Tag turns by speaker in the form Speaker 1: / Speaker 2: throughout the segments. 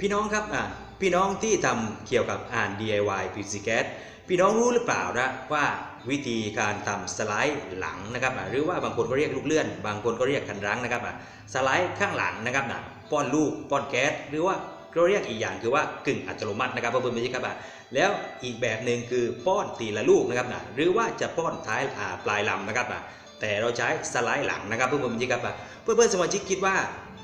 Speaker 1: พี่น้องครับอะพี่น้องที่ทำเกี่ยวกับอ่าน DIY PC Gas พี่น้องรู้หรือเปล่านะว่าวิธีการทำสไลด์หลังนะครับอะหรือว่าบางคนก็เรียกลูกเลื่อน บางคนก็เรียกคันรั้งนะครับอะสไลด์ข้างหลังนะครับนะป้อนลูกป้อนแก๊สหรือว่าก็เรียกอีกอย่างคือว่ากึ่งอัตโนมัตินะครับเพื่อนๆครับอะแล้วอีกแบบหนึ่งคือป้อนตีละลูกนะครับนะหรือว่าจะป้อนท้ายอ่าปลายลำนะครับอะแต่เราใช้สไลด์หลังนะครับเพื่อนๆครับอะเพื่อนๆสมาชิกคิดว่า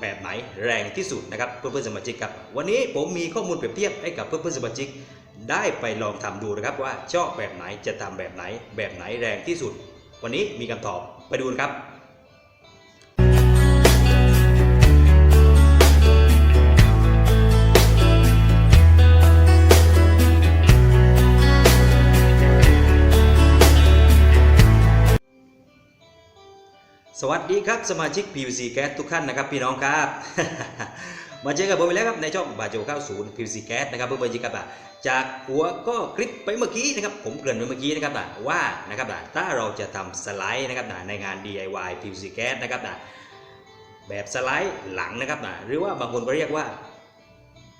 Speaker 1: แบบไหนแรงที่สุดนะครับเพื่อนๆสมาชิกครับวันนี้ผมมีข้อมูลเปรียบเทียบให้กับเพื่อนๆสมาชิก ได้ไปลองทำดูนะครับว่าชอบแบบไหนจะทำแบบไหน แบบไหนแรงที่สุด วันนี้มีคำตอบไปดูนครับ สวัสดีครับสมาชิก PVC Gas ทุกท่านนะครับพี่น้องครับ มาเจอกับผมอีกแล้วครับในช่องบาโจ90 PVC Gas นะครับเพื่อนๆครับจากหัวก็คลิปไปเมื่อกี้นะครับผมเกริ่นไปเมื่อกี้นะครับว่านะครับถ้าเราจะทำสไลด์นะครับในงาน DIY PVC Gas นะครับอะแบบสไลด์หลังนะครับอะหรือว่าบางคนก็เรียกว่า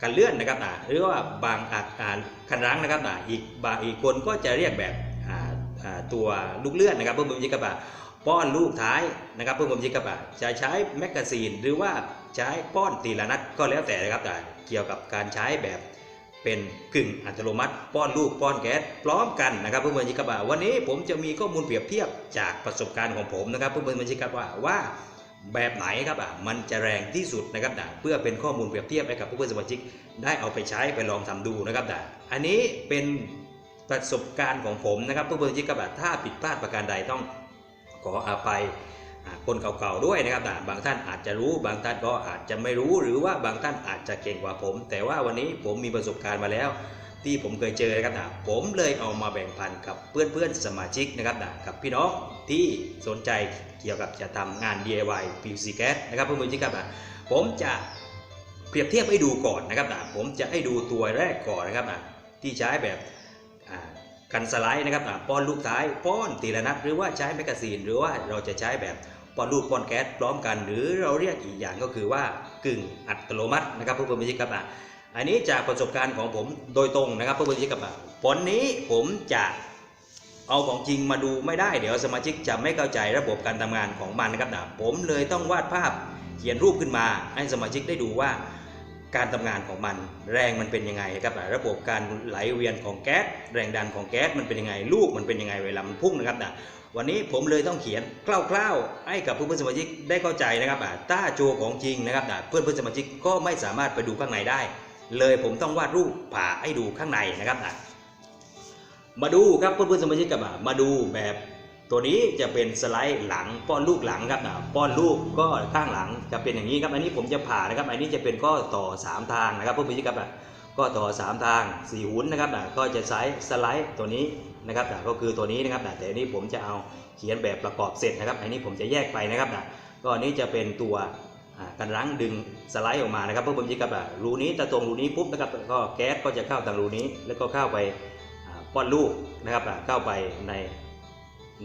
Speaker 1: การเลื่อนนะครับอะหรือว่าบางอาอ่าคันรั้งนะครับอะอีกบางอีกคนก็จะเรียกแบบตัวลูกเลื่อนนะครับเพื่อนๆครับ ป้อนลูกท้ายนะครับเพื่อนผมยิงกับอะจะใช้แมกกาซีนหรือว่าใช้ป้อนตีละนัดก็แล้วแต่นะครับแต่เกี่ยวกับการใช้แบบเป็นกึ่งอัตโนมัติ ป้อนลูกป้อนแก๊สพร้อมกันนะครับเพื่อนๆยิงกับะวันนี้ผมจะมีข้อมูลเปรียบเทียบจากประสบการณ์ของผมนะครับเพื่อนๆยิงกับว่าว่าแบบไหนครับอะมันจะแรงที่สุดนะครับนะเพื่อเป็นข้อมูลเปรียบเทียบให้กับเพื่อนสมาชิกได้เอาไปใช้ไปลองทำดูนะครับนะอันนี้เป็นประสบการณ์ของผมนะครับเพื่อนๆยิงกับะถ้าผิดพลาดประการใดต้อง ขออภัยคนเก่าๆด้วยนะครับนะบางท่านอาจจะรู้บางท่านก็อาจจะไม่รู้หรือว่าบางท่านอาจจะเก่งกว่าผม แต่ว่าวันนี้ผมมีประสบการณ์มาแล้ว ที่ผมเคยเจอนะครับนะผมเลยเอามาแบ่งปันกับเพื่อนๆสมาชิกนะครับนะกับพี่น้องที่สนใจเกี่ยวกับจะทำงาน DIY PVC Gas นะครับเพื่อนๆที่ครับนะผมจะเปรียบเทียบให้ดูก่อนนะครับนะผมจะให้ดูตัวแรกก่อนนะครับนะที่ใช้แบบ กันสไลด์นะครับป้อนลูกท้ายป้อนตีละนัดหรือว่าใช้แมกกาซีน หรือว่าเราจะใช้แบบป้อนลูกป้อนแก๊สพร้อมกัน หรือเราเรียกอีกอย่างก็คือว่ากึ่งอัตโนมัตินะครับเพื่อนๆครับอะอันนี้จากประสบการณ์ของผมโดยตรงนะครับเพื่อนๆครับอะผลนี้ผมจะเอาของจริงมาดูไม่ได้เดี๋ยวสมาชิกจะไม่เข้าใจระบบการทำงานของมันนะครับนะผมเลยต้องวาดภาพเขียนรูปขึ้นมาให้สมาชิกได้ดูว่า การทำงานของมัน แรงมันเป็นยังไงครับระบบการไหลเวียนของแก๊สแรงดันของแก๊สมันเป็นยังไงลูกมันเป็นยังไงเวลามันพุ่งนะครับนะวันนี้ผมเลยต้องเขียนคร่าวๆให้กับเพื่อนๆสมาชิกได้เข้าใจนะครับอะถ้าโจของจริงนะครับนะเพื่อนๆสมาชิกก็ไม่สามารถไปดูข้างในได้ เลยผมต้องวาดรูปผ่าให้ดูข้างในนะครับนะมาดูครับเพื่อนๆสมาชิกกับอะมาดูแบบ ตัวนี้จะเป็นสไลด์หลังป้อนลูกหลังครับนะป้อนลูกก็ข้างหลังจะเป็นอย่างนี้ครับ อันนี้ผมจะผ่านะครับ อันนี้จะเป็นข้อต่อ 3 ทางนะครับเพื่อนๆสมาชิกครับอะก็ต่อ 3 ทาง4หุ่นนะครับนะก็จะใช้สไลด์ตัวนี้นะครับนะก็คือตัวนี้นะครับนะแต่อันนี้ผมจะเอาเขียนแบบประกอบเสร็จนะครับ อันนี้ผมจะแยกไปนะครับนะก็อันนี้จะเป็นตัวอ่ากันรั้งดึงสไลด์ออกมานะครับเพื่อผมจิกับอะรูนี้ถ้าตรงรูนี้ปุ๊บนะครับก็แก๊สก็จะเข้าทางรูนี้ แล้วก็เข้าไปอ่าป้อนลูกนะครับอะเข้าไปใน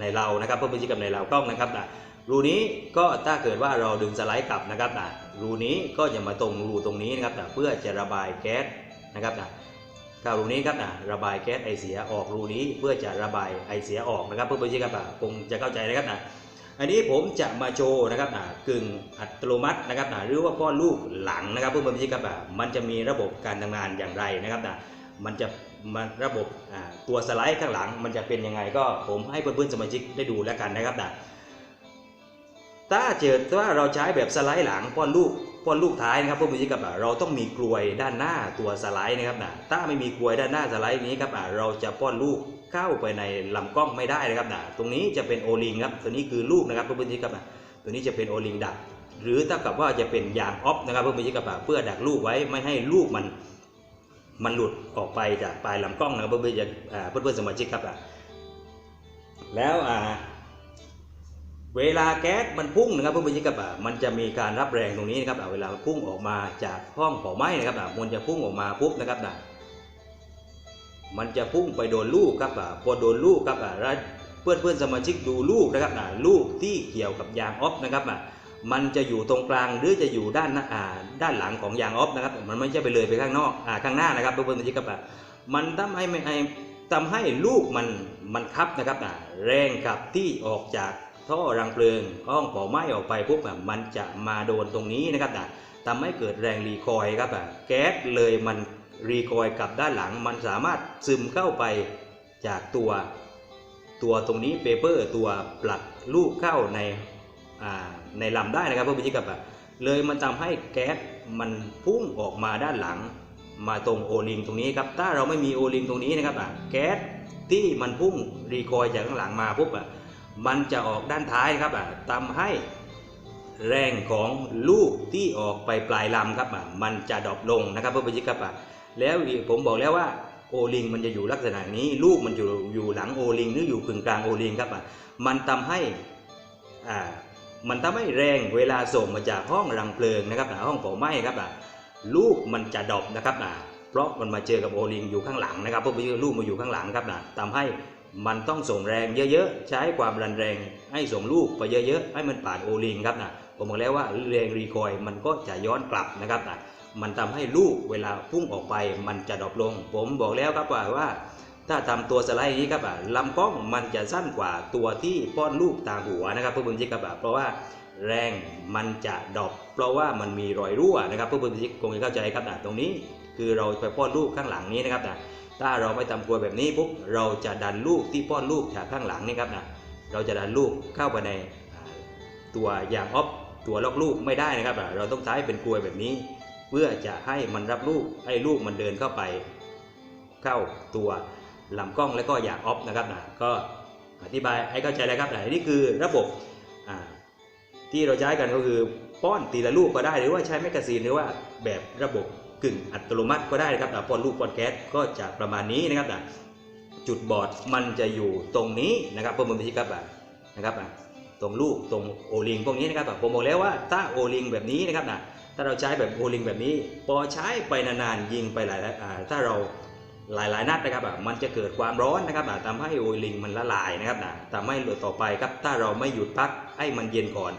Speaker 1: ในเรานะครับเพื่อผมจิกับในเรากล้องนะครับอะรูนี้ก็ถ้าเกิดว่าเราดึงสไลด์กลับนะครับอะรูนี้ก็จะมาตรงรูตรงนี้นะครับอะเพื่อจะระบายแก๊สนะครับอะเข้ารูนี้ครับอะระบายแก๊สไอเสียออกรูนี้เพื่อจะระบายไอเสียออกนะครับเพื่อผมจิกับอะคงจะเข้าใจนะครับอะอันนี้ผมจะมาโชว์นะครับอ่ากึ่งอัตโนมัตินะครับอ่าหรือว่าป้อนลูกหลังนะครับเพื่อนๆที่ครับมันจะมีระบบการทำงานอย่างไรนะครับอ่ามันจะ มันระบบตัวสไลด์ข้างหลังมันจะเป็นยังไงก็ผมให้เพื่อนๆสมาชิกได้ดูแล้วกันนะครับอ่าถ้าเจอว่าเราใช้แบบสไลด์หลังป้อนลูกป้อนลูกท้ายนะครับเพื่อนๆที่ครับเราต้องมีกลวยด้านหน้าตัวสไลด์นะครับนะถ้าไม่มีกลวยด้านหน้าสไลด์นี้ครับเราจะป้อนลูกเข้าไปในลำกล้องไม่ได้นะครับนะตรงนี้จะเป็นโอลิงครับตัวนี้คือลูกนะครับเพื่อนๆที่ครับนะตัวนี้จะเป็นโอลิงดักหรือถ้ากับว่าจะเป็นยางออฟนะครับเพื่อนๆที่ครับเพื่อดักลูกไว้ไม่ให้ลูกมัน มันหลุดออกไปจากปลายลำกล้องนะครับเพื่อนๆจะอ่าเพื่อนสมาชิกครับอะแล้วอ่าเวลาแก๊สมันพุ่งนะครับเพื่อนๆที่ครับอะมันจะมีการรับแรงตรงนี้นะครับอะเวลามันพุ่งออกมาจากห้องเผาไหม้นะครับอะมันจะพุ่งออกมาปุ๊บนะครับนะมันจะพุ่งไปโดนลูกครับอะพอโดนลูกครับอะเพื่อนเพื่อนสมาชิกดูลูกนะครับอะลูกที่เกี่ยวกับยางออฟนะครับอะ มันจะอยู่ตรงกลางหรือจะอยู่ด้านอ่าด้านหลังของยางออฟนะครับ มันไม่ใช่ไปเลยไปข้างนอกอ่าข้างหน้านะครับเพื่อนๆที่กับมันทำให้ไม่ทำให้ลูกมันมันคับนะครับอ่าแรงขับที่ออกจากท่อรังเพลิงห้องเผาไม้ออกไปปุ๊บอะมันจะมาโดนตรงนี้นะครับอะทำให้เกิดแรงรีคอยครับอะแก๊สเลยมันรีคอยกลับด้านหลัง มันสามารถซึมเข้าไปจากตัวตัวตรงนี้เปเปอร์ตัวปลัดลูกเข้าในอ่า ในลำได้นะครับเพื่อนผู้ชมครับเลยมันทำให้แก๊สมันพุ่งออกมาด้านหลัง มาตรงโอลิงตรงนี้ครับถ้าเราไม่มีโอลิงตรงนี้นะครับอะแก๊สที่มันพุ่งรีคอยจากข้างหลังมาปุ๊บอะมันจะออกด้านท้ายครับอะทำให้แรงของลูกที่ออกไปปลายลำครับอะมันจะดรอปลงนะครับเพื่อนผู้ชมครับอะแล้วผมบอกแล้วว่าโอลิงมันจะอยู่ลักษณะนี้ลูกมันอยู่อยู่หลังโอลิงหรืออยู่กึ่งกลางโอลิงครับอะมันทำให้อ่า มันทำให้แรงเวลาส่งมาจากห้องรังเพลิงนะครับอะห้องเผาไหม้ครับอะลูกมันจะดอปนะครับอะเพราะมันมาเจอกับโอลิงอยู่ข้างหลังนะครับเพราะว่าลูกมาอยู่ข้างหลังครับอะทำให้มันต้องส่งแรงเยอะๆ ใช้ความรันแรงให้ส่งลูกไปเยอะๆ ให้มันผ่านโอลิงครับนะผมบอกแล้วว่าแรงรีคอยล์มันก็จะย้อนกลับนะครับนะมันทำให้ลูกเวลาพุ่งออกไปมันจะดรอปลง ผมบอกแล้วครับว่าว่า ถ้าทำตัวสไลด์อย่างนี้ครับลำกล้องมันจะสั้นกว่าตัวที่ป้อนลูกตามหัวนะครับเพื่อนๆครับเพราะว่าแรงมันจะดรอปเพราะว่ามันมีรอยรั่วนะครับเพื่อนๆคงจะเข้าใจครับอะตรงนี้คือเราไปป้อนลูกข้างหลังนี้นะครับนะถ้าเราไม่ทำตัวแบบนี้ปุ๊บเราจะดันลูกที่ป้อนลูกจากข้างหลังนี่ครับนะเราจะดันลูกเข้าไปในตัวยางออฟตัวล็อกลูกไม่ได้นะครับ เราต้องใช้เป็นกลวยแบบนี้ เพื่อจะให้มันรับลูกให้ลูกมันเดินเข้าไป เข้าตัว ลำกล้องและก็อยากออฟนะครับนะก็อธิบายให้เข้าใจเลยครับนะนี่คือระบบที่เราใช้กันก็คือป้อนตีละลูกก็ได้หรือว่าใช้แมกกาซีนหรือว่าแบบระบบกึ่งอัตโนมัติก็ได้นะครับนะป้อนลูกป้อนแก๊สก็จะประมาณนี้นะครับนะจุดบอดมันจะอยู่ตรงนี้นะครับเพื่อนๆที่ครับนะครับอะตรงลูกตรงโอลิงพวกนี้นะครับผมบอกแล้วว่าถ้าโอลิงแบบนี้นะครับนะถ้าเราใช้แบบโอลิงแบบนี้ พอใช้ไปนานๆยิงไปหลายถ้าเรา หลายๆนัดนะครับมันจะเกิดความร้อนนะครับอะทำให้โอลิงมันละลายนะครับนะทำให้ต่อไปครับถ้าเราไม่หยุดพักให้มันเย็นก่อน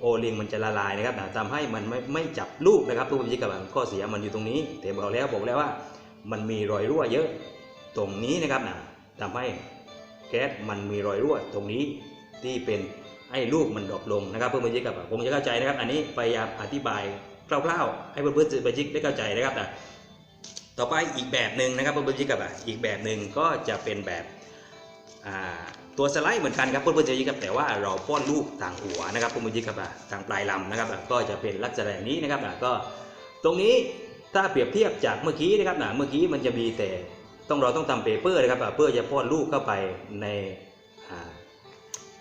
Speaker 1: โอลิงมันจะละลายนะครับทำให้มันไม่ไม่จับลูกนะครับทุกคนที่กับข้อเสียมันอยู่ตรงนี้แต่บอกแล้วบอกแล้วว่า มันมีรอยรั่วเยอะตรงนี้นะครับนะทำให้แก๊สมันมีรอยรั่วตรงนี้ที่เป็นให้ลูกมันดรอปลงนะครับเพื่อนๆที่กับคงจะเข้าใจนะครับ อันนี้พยายามอธิบายคร่าวๆให้เพื่อนๆสมาชิกได้เข้าใจนะครับนะ ต่อไปอีกแบบหนึ่งนะครับเพื่อนๆยิกับอะอีกแบบหนึ่งก็จะเป็นแบบตัวสไลด์เหมือนกันครับเพื่อนๆสมาชิกครับแต่ว่าเราป้อนลูกทางหัวนะครับเพื่อนๆยิกับทางปลายลำนะครับก็จะเป็นลักษณะนี้นะครับก็ตรงนี้ถ้าเปรียบเทียบจากเมื่อกี้นะครับนะเมื่อกี้มันจะมีแต่ต้องเราต้องทำเปเปอร์นะครับเพื่อจะป้อนลูกเข้าไปใน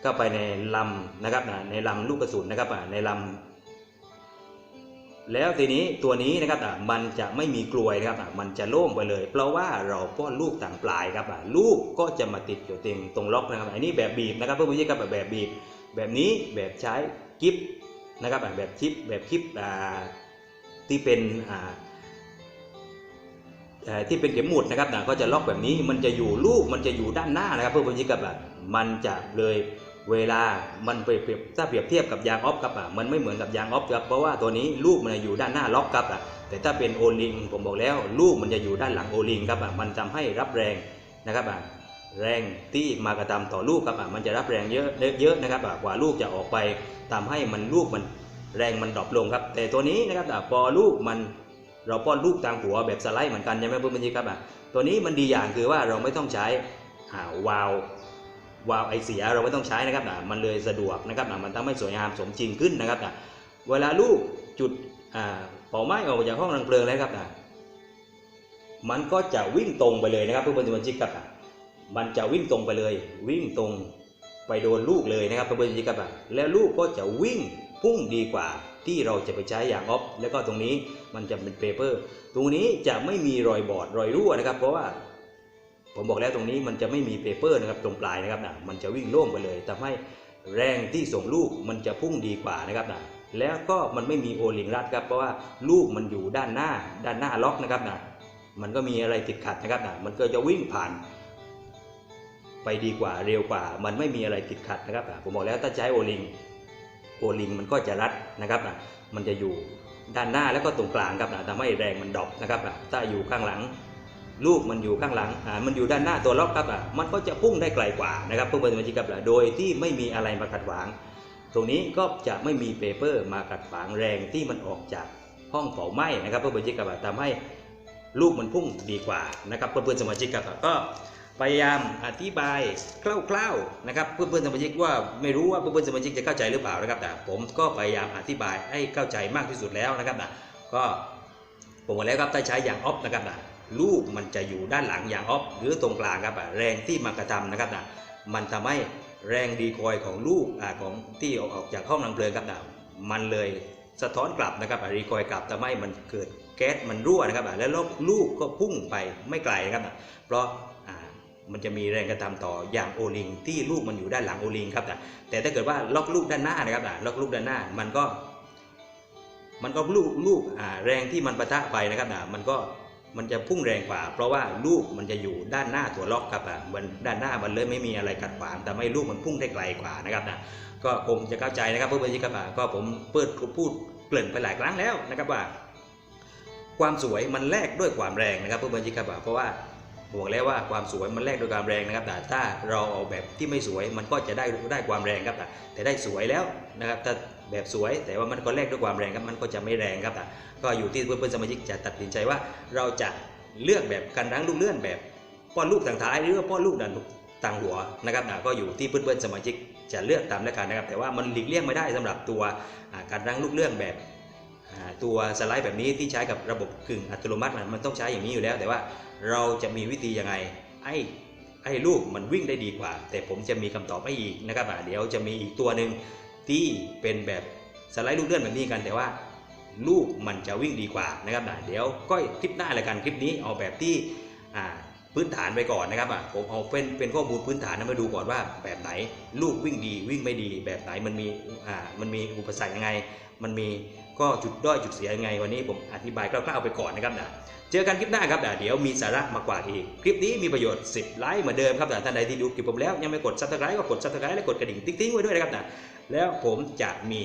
Speaker 1: เข้าไปในลำนะครับในลำลูกกระสุนนะครับในลำ แล้วทีนี้ตัวนี้นะครับอะมันจะไม่มีกลวยนะครับอะมันจะโล่งไปเลย เพราะว่าเราป้อนลูกต่างปลายครับอะลูกก็จะมาติดอยู่เต็มตรงล็อกนะครับอันนี้แบบบีบนะครับเพื่อนผู้ชมครับแบบบีบ แบบนี้แบบใช้กิฟนะครับแบบชิปแบบคลิปอ่าที่เป็นอ่าที่เป็นเข็มหมุดนะครับก็จะล็อกแบบนี้มันจะอยู่ลูกมันจะอยู่ด้านหน้านะครับเพื่อนผู้ชมครับอะมันจะเลย เวลา มันไปเปรียบถ้าเปรียบเทียบกับยางออฟครับอะ มันไม่เหมือนกับยางออฟครับ เพราะว่าตัวนี้ลูกมันอยู่ด้านหน้าล็อกครับอะ แต่ถ้าเป็นโอลิงผมบอกแล้ว ลูกมันจะอยู่ด้านหลังโอลิงครับอะ มันทำให้รับแรงนะครับอะ แรงที่มากระทำต่อลูกครับอะ มันจะรับแรงเยอะเยอะนะครับอะ กว่าลูกจะออกไปทำให้มันลูกมันแรงมันดรอปลงครับ แต่ตัวนี้นะครับอะ พอลูกมันเราป้อนลูกตามหัวแบบสไลด์เหมือนกันใช่ไหมเพื่อนๆครับอะ ตัวนี้มันดีอย่างคือว่าเราไม่ต้องใช้อ่าวาล์ว วาล์วไอเสียเราไม่ต้องใช้นะครับนะมันเลยสะดวกนะครับนะมันทำให้สวยงามสมจริงขึ้นนะครับนะเวลาลูกจุดอ่าเป่าไม้ออกจากห้องรังเพลิงแล้วครับนะมันก็จะวิ่งตรงไปเลยนะครับเพื่อนๆสมาชิกครับนะมันจะวิ่งตรงไปเลย วิ่งตรงไปโดนลูกเลยนะครับเพื่อนๆสมาชิครับนะแล้วลูกก็จะวิ่งพุ่งดีกว่าที่เราจะไปใช้อย่างออฟแล้วก็ตรงนี้มันจะเป็นเปเปอร์ตรงนี้จะไม่มีรอยบอดรอยรั่วนะครับ เพราะว่า ผมบอกแล้วตรงนี้มันจะไม่มีเปเปอร์นะครับตรงปลายนะครับนะมันจะวิ่งโล่งไปเลยทำให้แรงที่ส่งลูกมันจะพุ่งดีกว่านะครับนะแล้วก็มันไม่มีโอลิงรัดครับเพราะว่าลูกมันอยู่ด้านหน้าด้านหน้าล็อกนะครับนะมันก็มีอะไรติดขัดนะครับนะมันก็จะวิ่งผ่านไปดีกว่าเร็วกว่า มันไม่มีอะไรติดขัดนะครับนะผมบอกแล้วถ้าใช้โอลิงโอลิงมันก็จะรัดนะครับนะมันจะอยู่ด้านหน้าแล้วก็ตรงกลางครับนะทำให้แรงมันดรอปนะครับนะถ้าอยู่ข้างหลัง ลูกมันอยู่ข้างหลังอ่ามันอยู่ด้านหน้าตัวล็อกครับอะมันก็จะพุ่งได้ไกลกว่านะครับเพื่อนๆสมาชิกครับโดยที่ไม่มีอะไรมาขัดขวาง ตรงนี้ก็จะไม่มีเปเปอร์มาขัดขวางแรงที่มันออกจากห้องเผาไหม้นะครับเพื่อนๆสมาชิกครับทำให้ลูกมันพุ่งดีกว่านะครับเพื่อนๆสมาชิกครับก็พยายามอธิบายคร่าวๆนะครับเพื่อนๆสมาชิกว่าไม่รู้ว่าเพื่อนๆสมาชิกจะเข้าใจหรือเปล่านะครับแต่ผมก็พยายามอธิบายให้เข้าใจมากที่สุดแล้วนะครับนะก็ผมบอกแล้วครับถ้าใช้อย่างออฟนะครับนะ ลูกมันจะอยู่ด้านหลังอย่างออฟหรือตรงกลางครับอะแรงที่มากระทำนะครับนะมันทำให้แรงดีคอยของลูกอ่าของที่ออกออกจากห้องนังเพลิงครับนะมันเลยสะท้อนกลับนะครับอะรีคอยกลับทำให้มันเกิดแก๊สมันรั่วนะครับอะแล้วลูกก็พุ่งไปไม่ไกลนะครับนะเพราะอ่ามันจะมีแรงกระทำต่ออย่างโอลิงที่ลูกมันอยู่ด้านหลังโอลิงครับนะแต่ถ้าเกิดว่าล็อกลูกด้านหน้านะครับนะล็อกลูกด้านหน้ามันก็ มันก็ลูกลูกอ่าแรงที่มันปะทะไปนะครับนะมันก็ มันจะพุ่งแรงกว่า เพราะว่าลูกมันจะอยู่ด้านหน้าตัวล็อกครับอะมันด้านหน้ามันเลยไม่มีอะไรขัดขวางแต่ไม่ลูกมันพุ่งได้ไกลกว่านะครับนะก็คงจะเข้าใจนะครับเพื่อนๆที่ครับอะก็ผมเปิดพูดเกริ่นไปหลายครั้งแล้วนะครับว่า ความสวยมันแลกด้วยความแรงนะครับเพื่อนๆที่ครับอะเพราะว่า บอกแล้วว่าความสวยมันแลกด้วยความแรงนะครับแต่ถ้าเราเอาแบบที่ไม่สวยมันก็จะได้ได้ความแรงครับแต่ได้สวยแล้วนะครับถ้าแบบสวย แต่ว่ามันก็แลกด้วยความแรงครับมันก็จะไม่แรงครับแต่ก็อยู่ที่เพื่อนๆสมาชิกจะตัดสินใจว่าเราจะเลือกแบบการรั้งลูกเลื่อนแบบป้อนลูกต่างท้ายหรือว่าป้อนลูกดันต่างหัวนะครับก็อยู่ที่เพื่อนๆสมาชิกจะเลือกตามแล้วกันนะครับ แต่ว่ามันหลีกเลี่ยงไม่ได้สำหรับตัวการรั้งลูกเลื่อนแบบ ตัวสไลด์แบบนี้ที่ใช้กับระบบกึ่งอัตโนมัตินะมันต้องใช้อย่างนี้อยู่แล้ว แต่ว่าเราจะมีวิธียังไงให้ให้ลูกมันวิ่งได้ดีกว่า แต่ผมจะมีคำตอบให้อีกนะครับเดี๋ยวจะมีอีกตัวหนึ่งที่เป็นแบบสไลด์ลูกเลื่อนแบบนี้กัน แต่ว่าลูกมันจะวิ่งดีกว่านะครับเดี๋ยวก็คลิปหน้าละกันคลิปนี้เอาแบบที่พื้นฐานไปก่อนนะครับผมเอาเป็นเป็นข้อมูลพื้นฐานนะมาดูก่อนว่าแบบไหนลูกวิ่งดีวิ่งไม่ดี แบบไหนมันมีมันมีอุปสรรคยังไง มันมี ก็จุดด้อยจุดเสียยังไงวันนี้ผมอธิบายคร่าวๆไปก่อนนะครับนะเจอกันคลิปหน้าครับเดี๋ยวมีสาระมากกว่าอีก คลิปนี้มีประโยชน์ 10 ไลค์เหมือนเดิมครับท่านใดที่ดูคลิปผมแล้ว ยังไม่กด subscribe ก็กด subscribe และกดกระดิ่งติ๊งๆไว้ด้วยนะครับนะแล้วผมจะมี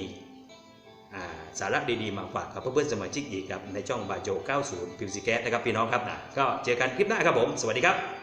Speaker 1: สาระดีๆมาฝากกับเพื่อนๆสมาชิกอีกครับในช่องบาโจ 90พิวซีแกสนะครับพี่น้องครับนะก็เจอกันคลิปหน้าครับผม สวัสดีครับ